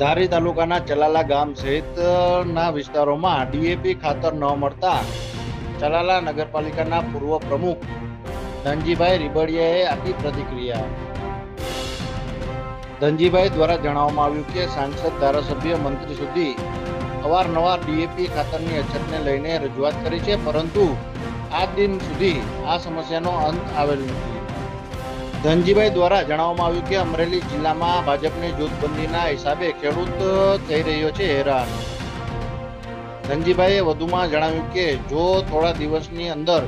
ધારી તાલુકાના ચલાલા ગામ સહિતના વિસ્તારોમાં ડીએપી ખાતર ન મળતા ચલાલા નગરપાલિકાના પૂર્વ પ્રમુખ ધનજીભાઈ રીબડિયાએ આપી પ્રતિક્રિયા ધનજીભાઈ દ્વારા જણાવવામાં આવ્યું કે સાંસદ ધારાસભ્ય મંત્રી સુધી અવારનવાર ડીએપી ખાતરની અછતને લઈને રજૂઆત કરી છે, પરંતુ આજ દિન સુધી આ સમસ્યાનો અંત આવેલ નથી. ધનજીભાઈ દ્વારા જણાવવામાં આવ્યું કે અમરેલી જિલ્લામાં ભાજપની જૂથબંધીના હિસાબે ખેડૂત થઈ રહ્યો છે હેરાન. ધનજીભાઈએ વધુમાં જણાવ્યું કે જો થોડા દિવસની અંદર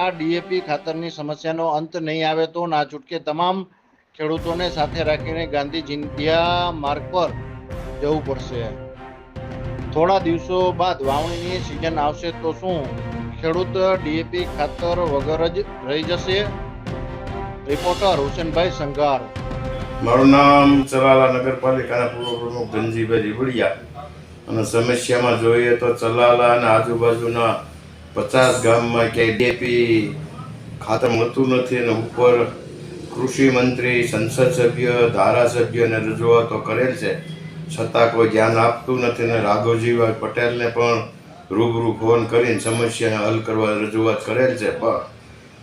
આ ડીએપી ખાતરની સમસ્યાનો અંત નહીં આવે તો ના છૂટકે તમામ ખેડૂતોને સાથે રાખીને ગાંધી જિંદિયા માર્ગ પર જવું પડશે. થોડા દિવસો બાદ વાવણીની સિઝન આવશે તો શું ખેડૂત, ડીએપી ખાતર વગર જ રહી જશે? રિપોર્ટર હુસેનભાઈ સંઘાર મારું નામ ચલાલા નગરપાલિકાના પૂર્વ પ્રમુખ ધનજીભાઈ રીબડિયા અને સમસ્યામાં જોઈએ તો ચલાલા અને આજુબાજુના પચાસ ગામમાં ક્યાંય ડીએપી ખાતર મળતું નથી અને ઉપર કૃષિ મંત્રી, સંસદ સભ્ય ધારાસભ્યને રજૂઆતો કરેલ છે. છતાં કોઈ ધ્યાન આપતું નથી અને રાઘવજીભાઈ પટેલને પણ રૂબરૂ ફોન કરીને સમસ્યાને હલ કરવા રજૂઆત કરેલ છે. પણ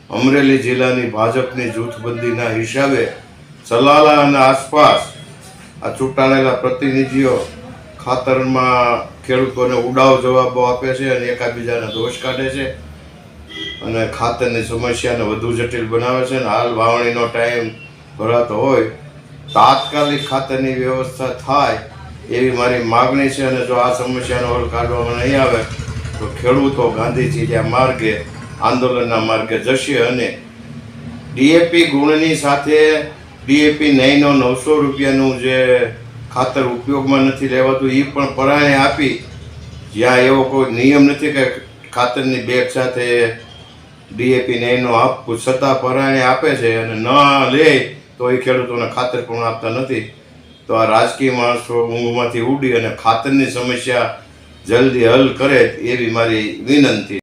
અમરેલી જિલ્લાની ભાજપની જૂથબંધીના હિસાબે સલાલા અને આસપાસ આ ચૂંટાયેલા પ્રતિનિધિઓ ખાતરમાં ખેડૂતોને ઉડાવ જવાબો આપે છે અને એકાબીજાને દોષ કાઢે છે અને ખાતરની સમસ્યાને વધુ જટિલ બનાવે છે અને હાલ વાવણીનો ટાઈમ ભરાતો હોય, તાત્કાલિક ખાતરની વ્યવસ્થા થાય એવી મારી માગણી છે અને જો આ સમસ્યાનો હલ કાઢવામાં નહીં આવે, તો ખેડૂતો ગાંધીજી માર્ગે આંદોલનના માર્ગે જશે અને ડીએપી ગુણની સાથે ડીએપી નહીંનો નવસો રૂપિયાનું જે ખાતર ઉપયોગમાં નથી લેવાતું એ પણ પરાણે આપી. જ્યાં એવો કોઈ નિયમ નથી કે ખાતરની બેગ સાથે ડીએપી નહીંનો આપવું, છતાં પરાણે આપે છે અને ન લે તો એ ખેડૂતોને ખાતર પણ આપતા નથી. તો આ રાજકીય માણસો ઊંઘમાંથી ઉડી અને ખાતરની સમસ્યા જલ્દી હલ કરે, એવી મારી વિનંતી.